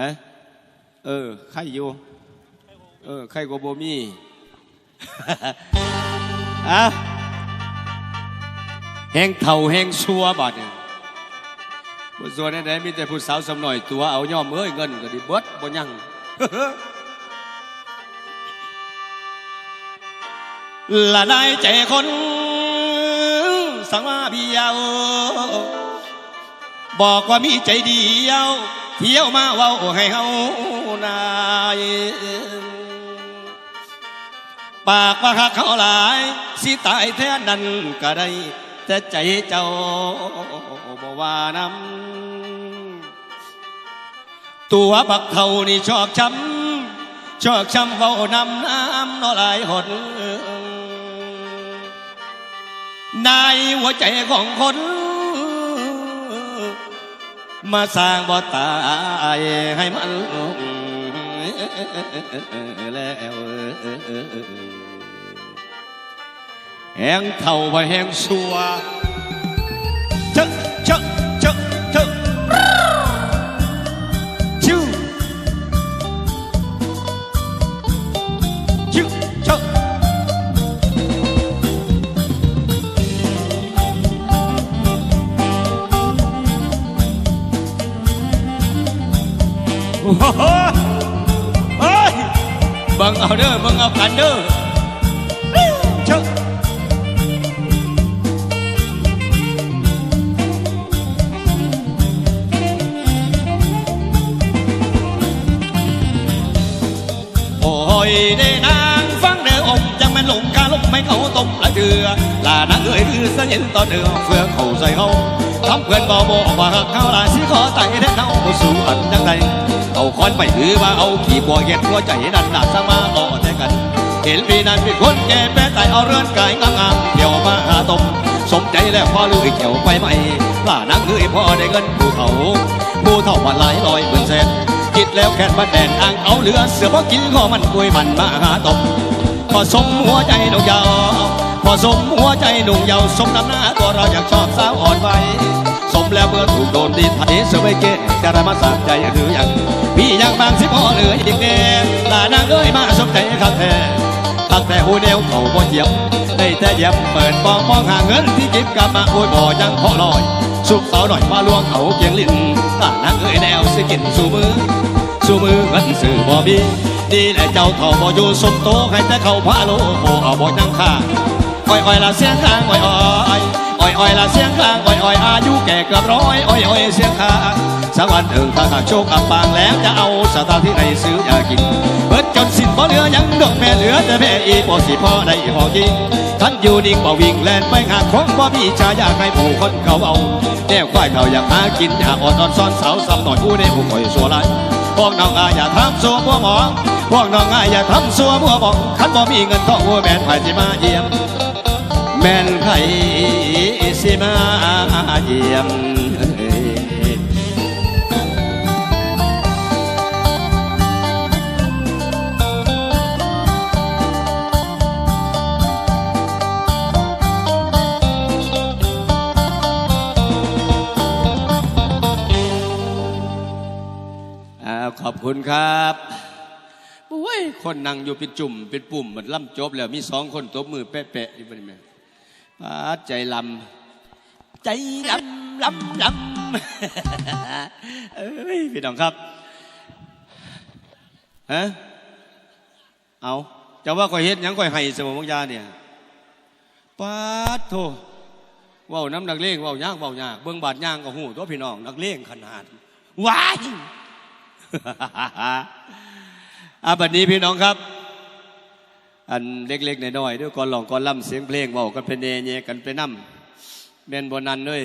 ฮะเออใครอยู่เออใครก็บ่มีอะแห้งเท่าแห้งชัวบาดเนี่ยบ่ส่วนใดๆมีแต่ผู้สาวสำหน่อยตัวเอาย่อมเอ้ยเงินก็ไดิเบิดบ่ยังละนายใจคนสังว่าเบียวบอกว่ามีใจเดียว เที่ยวมาเว้าให้เฮานายปากว่าหักเขาหลาย สิตายแท้นั้นก็ได้ แต่ใจเจ้าบ่ว่านำตัวบักเท่านี่ชอกช้ำชอกช้ำเว้านำน้ำนอหลายหนในหัวใจของคน มาสร้างบ่ตายให้มันแล้วแห้งเท่าไปแห้งสัว โอ้โหเฮ้ยเบังเอาเด้อเบังเอากันเด้อเชอะโอ้ยเด้นางฟังเด้ออมจังแม่นหลงกาลบไม่เขาตบละเดือลานางเอ้ยคือเสยนต่อเดือเฟืองเขาใส่เขาทำเพื่อนบ่บอกว่าหักเขาลาสิขอไต่ได้เขาบ่สู้อันจังใด เอาคอนไปถือว่าเอาขี่บัวเก็บหัวใจดันดาสมาต่อแต่กัน เห็นพี่นั้นเป็นคนแก่แปรตายเอาเรือนกายงามๆเที่ยวมาหาตมสมใจแล้วพ่อลือเขียวไปไหมล่านางเอ้ยพ่อได้เงินภูเขาภูเท่าพันหลายร้อยหมื่นแสนคิดแล้วแค่บ้านแดนอ่างเอาเหลือเสือพอกินข้อมันกุยมันมาหาตบพอสมหัวใจนุ่มยาว อสมหัวใจหนุ่มยาวสมน้ำหน้าตัวเราอยากชอบสาวอ่อนไวสมแล้วเมื่อถูกโดนดินไถเสือไม่เกะจะได้มาสากใจคือย่างพี่ยังบางสิพอเหลืออีกแน่ลานางเอ้ยมาสมใจข้าแท้ตั้งแต่หูแนวเขาบ่เหยียบได้แต่เหยียบเปิดมองมองหาเงินที่เก็บกลับมาโอ้ยบ่ยังพอลอยสุกสาหน่อยมาลวงเขาเกียงลิ้นลานางเอ้ยแนวสิกินสู่มือสู้มือเงินสื่อบ่มีดีแหละเจ้าเท่าบ่อยู่สมโตให้แต่เขาพาโลโบเอาบ่ยังค่า อ้อยอ้อยละเสียงข้างอ้อยอ้อยอ้อยอ้อยละเสียงข้างอ้อยอ้อยอายุแก่เกือบร้อยอ้อยอ้อยเสียงข้างสักวันหนึ่งถ้าหากโชคอับปางแล้วจะเอาสตางค์ที่ไหนซื้อยากินเบิดจนสิ้นบ่เหลือยังดอกแม่เหลือแต่แม่อีบ่สิพ่อได้พอกินท่านอยู่นิ่งบ่วิ่งแล่นไปหาของบ่มีชายากให้ผู้คนเขาเอาแนวควายเขาอยากหากินอยากอ่อนอนซ้อนสาวซ้ำหน่อยผู้ได้ผู้คอยสัวไรพวกน้องอาอย่าทำสัวบัวหมองพวกน้องอาอย่าทำสัวบัวหมองคันบ่มีเงินทองบัวแม่นไผสิมาเยี่ยม แม่นไผสิมาเยี่ยมอ่าขอบคุณครับโอ้ย คนนั่งอยู่เป็นจุ่มเป็นปุ่มเหมือนล่ำจบแล้ว มีสองคนตบมือแปะๆอยู่บนนี้แม่ปาด ใจลำใจลำลำลำเอ้ยพี่น้องครับฮะเอาจะว่าข่อยเฮ็ดยังข่อยให้สมองยาเนี่ยปาดโทเว้าน้ำนักเลงเว้ายากเว้ายากเบิ่งบาดย่างก็หูตัวพี่น้องนักเลงขนาดว้ายอาบัดนี้พี่น้องครับ อันเล็กๆน้อยๆด้วยก่อนหลองก่อนล่ำเสียงเพลงเบากันเป็นเนเยกันไปนั่มแม่นบนนันเลย